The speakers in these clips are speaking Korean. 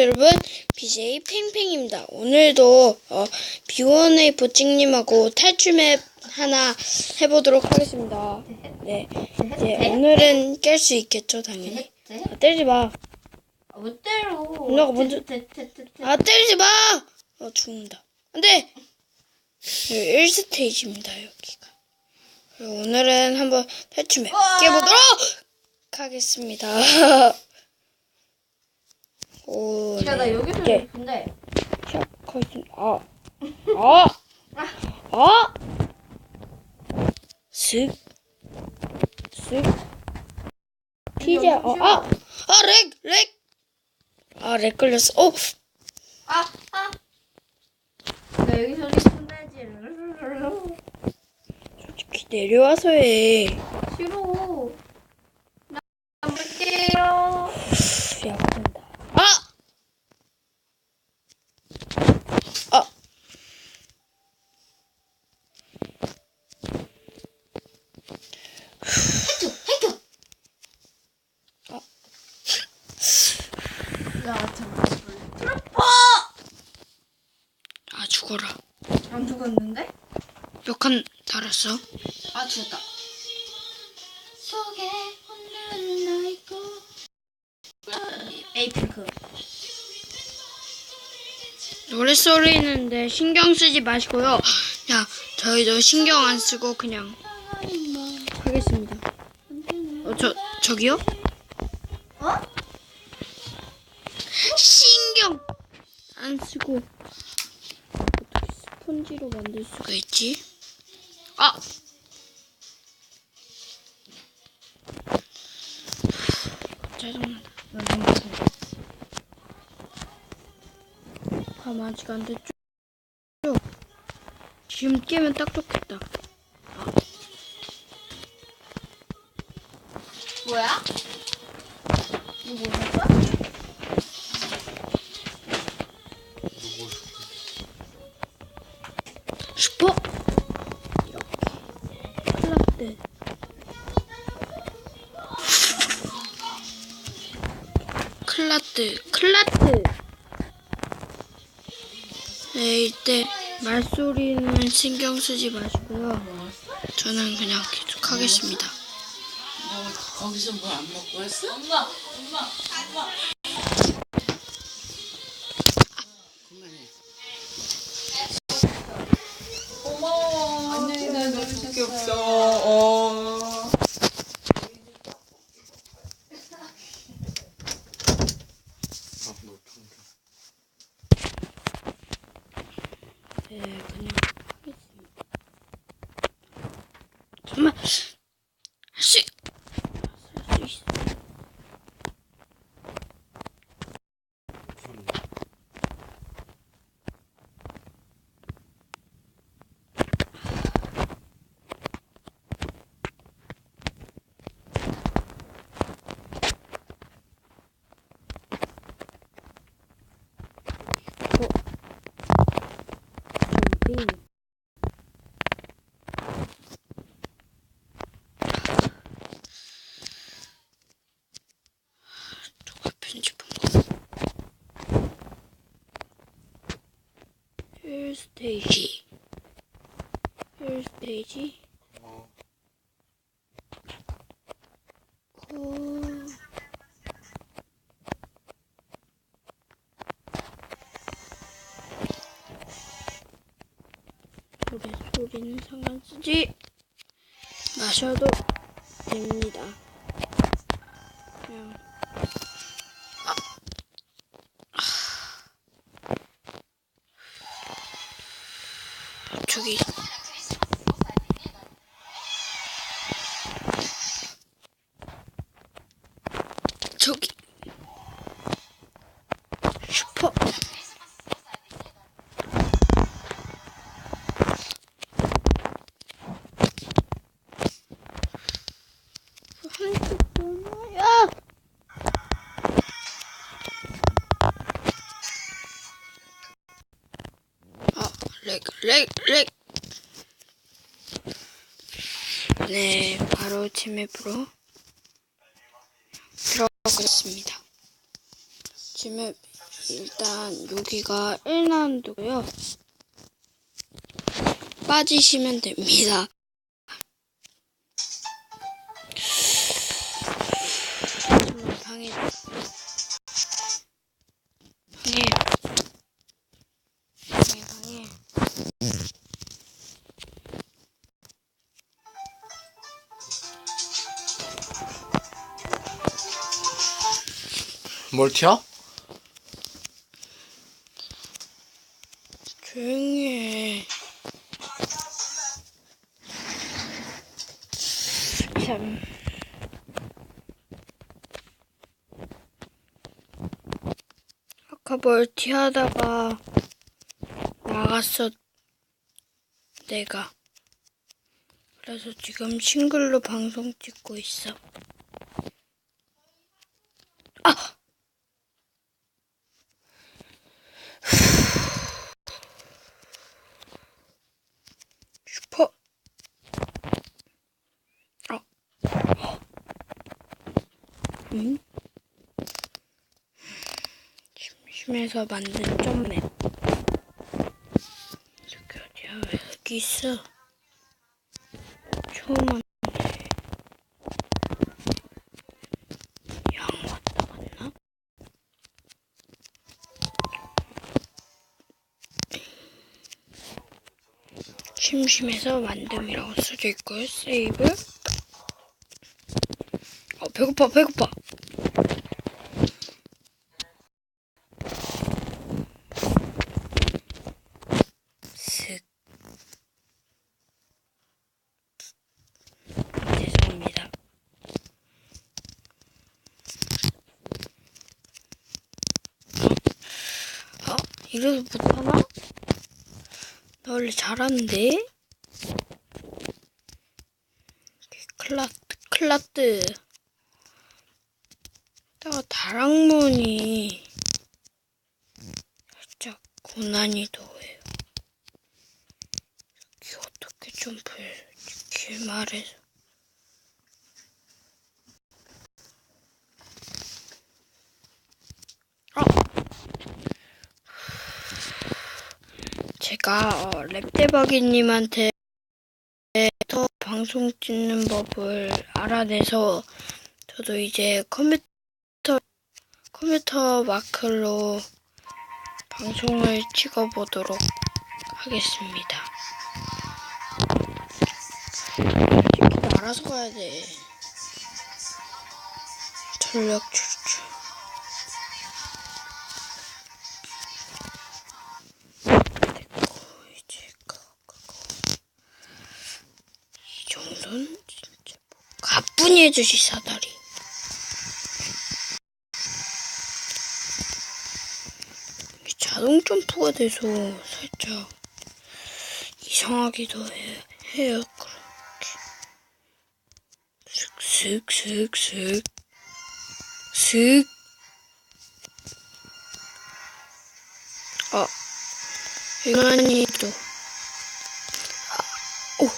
여러분, BJ 팽팽입니다. 오늘도 어, B1A 보찡님하고 탈출맵 하나 해보도록 하겠습니다. 네, 이제 오늘은 깰 수 있겠죠, 당연히. 네? 아, 때리지 마. 아, 못 때려. 누나가 먼저-. 아, 때리지 마! 어, 죽는다. 안 돼! 1스테이지입니다, 여기가. 오늘은 한번 탈출맵! 깨보도록 하겠습니다. 오, 야, 나 네. 여기서 예. 근데 시작하겠습니다. 아, 아, 아, 슥, 슥, 피자, 어, 아, 아, 렉, 렉, 아, 렉 걸렸어. 어, 아, 아. 나 여기서 리스폰해야지. 솔직히 내려와서 해. 싫어. 나안 볼게요. 야, 된다. 아, 아, 해줘, 해줘. 아. 야, 잠깐. 트로퍼! 아, 죽어라. 안 죽었는데? 몇 칸 달았어? 아, 죽었다. 속에 오늘은 나 있고. 에이핑크. 노랫소리는데 신경 쓰지 마시고요. 야, 저희도 신경 안 쓰고 그냥 하겠습니다. 어, 저, 저기요? 어? 신경 안 쓰고 스펀지로 만들 수가 있지? 아! 짜증나다. 밤 아직 안 됐죠? 지금 깨면 딱 좋겠다. 뭐야? 이거 뭐였어? 때 말소리는 신경 쓰지 마시고요. 저는 그냥 계속 하겠습니다. 너 거기서 뭐 안 먹고 왔어? 엄마, 엄마, 엄마. 그만해. 고마워. 안녕히 다녀. 게 없어. 어. 네, 그냥 하겠습니다. 정말 할 수 할수 있어. 점핑. 누가 편집한 거? 1스테이지 1스테이지 어. 고 노래 소리는 상관 쓰지 마셔도 됩니다. 그냥 아. 저기 저기 슈퍼 번호야 아. 네, 바로 지맵으로 들어가겠습니다. 지맵 일단 여기가 1라운드고요. 빠지시면 됩니다. 방해. 방해. 방해, 방해. 뭘 튀어? 조용히 해. 참. 아까 멀티 하다가 나갔어. 내가. 그래서 지금 싱글로 방송 찍고 있어. 아! 슈퍼. 어. 응? 심심해서 만든 점맵. 여기 어디야? 왜 여기 있어? 처음 왔는데. 양 왔다 갔나? 심심해서 만듦이라고 써져 있고요. 세이브. 어, 배고파, 배고파. 슥. 죄송합니다. 어? 이래도 못하나? 나 원래 잘하는데? 클라트, 클라트. 이따가 다락문이 살짝 고난이도예요. 이게 어떻게 점프해? 길 말해서. 아! 제가 어, 랩대박이님한테 더 방송 찍는 법을 알아내서 저도 이제 컴퓨터 컴퓨터 마크로 방송을 찍어보도록 하겠습니다. 알아서 가야 돼. 전력 추 가뿐히 해주시 사다리. 이게 자동 점프가 돼서 살짝 이상하기도 해, 해요. 그렇게 슥슥슥슥 슥. 어, 이간이도. 오,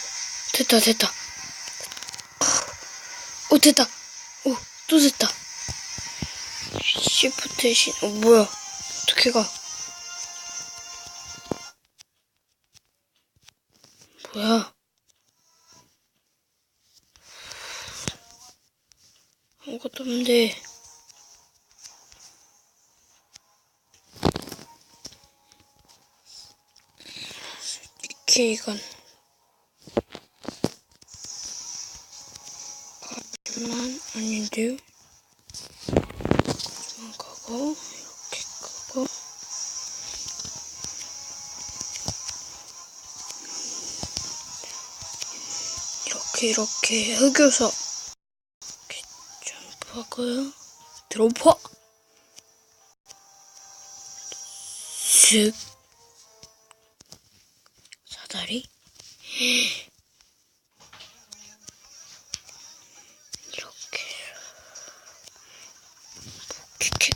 됐다, 됐다. 오, 됐다. 오, 또 됐다. 시프트 신, 어, 뭐야. 어떻게 가? 뭐야? 아무것도 없는데. 이렇게 이건. 하지만 아닌데요? 하지만 가고 이렇게 끄고. 이렇게 이렇게 흑요석. 이렇게 점프하고요. 드로퍼! 슥. 사다리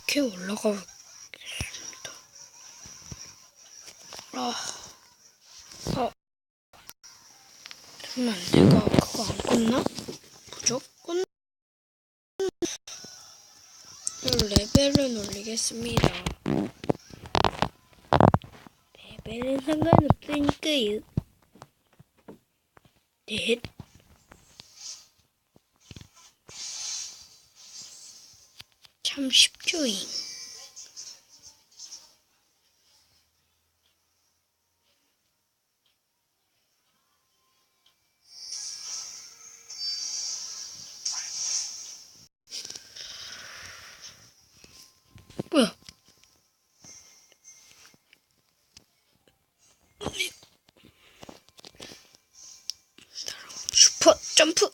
이렇게 올라가겠습니다. 아, 아, 잠깐만 내가 그거 안 껐나? 무조건 레벨은 올리겠습니다. 레벨은 상관없으니까요. 넷. 참 쉽죠잉. 뭐야? 슈퍼 점프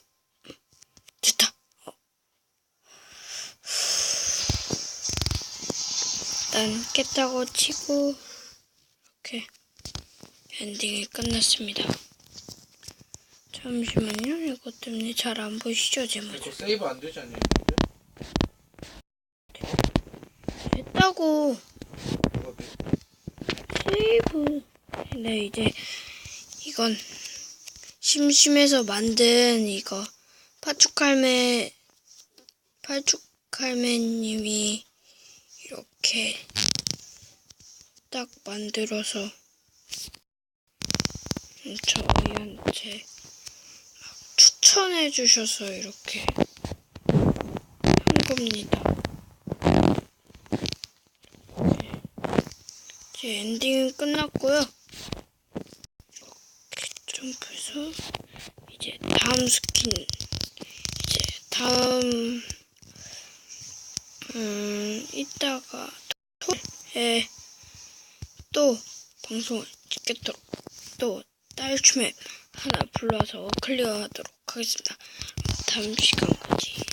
됐다. 어. 일단 깼다고 치고 이렇게 엔딩이 끝났습니다. 잠시만요. 이것 때문에 잘 안 보이시죠, 제 모습. 이거 세이브 안 되지 않냐? 됐다고. 세이브. 네, 이제 이건 심심해서 만든 이거 파축할매 파축할매님이 이렇게 딱 만들어서 저희한테 막 추천해 주셔서 이렇게 한 겁니다. 이제 엔딩은 끝났고요. 이렇게 점프해서 이제 다음 스킨 이제 다음 음 이따가 토에 또 방송을 찍겠도록 또 딸춤에 하나 불러서 클리어하도록 하겠습니다. 다음 시간까지